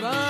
Bye.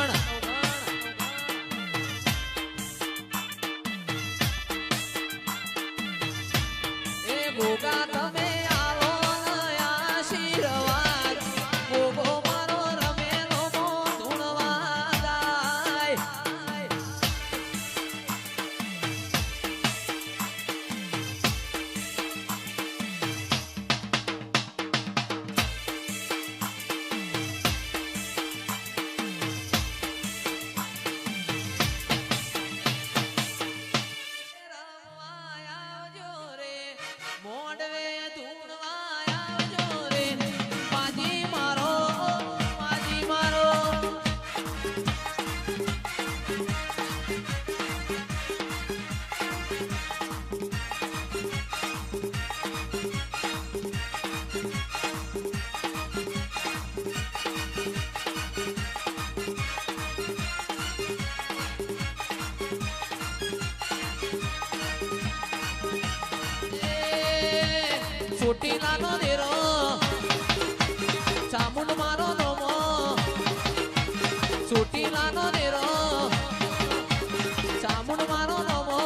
ચોટીલાનો દેરો Chamund મારો નોમો. ચોટીલાનો દેરો ચામુંડ મારો નોમો.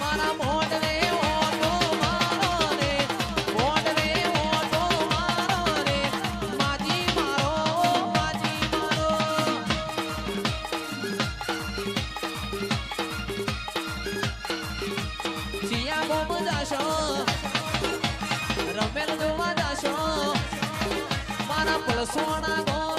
મારા મોઢ રે ઓટો મારો રે. મોઢ રે ઓટો મારો રે. માજી મારો માજી મારો. શિયા બોમ જાશો. persona vos.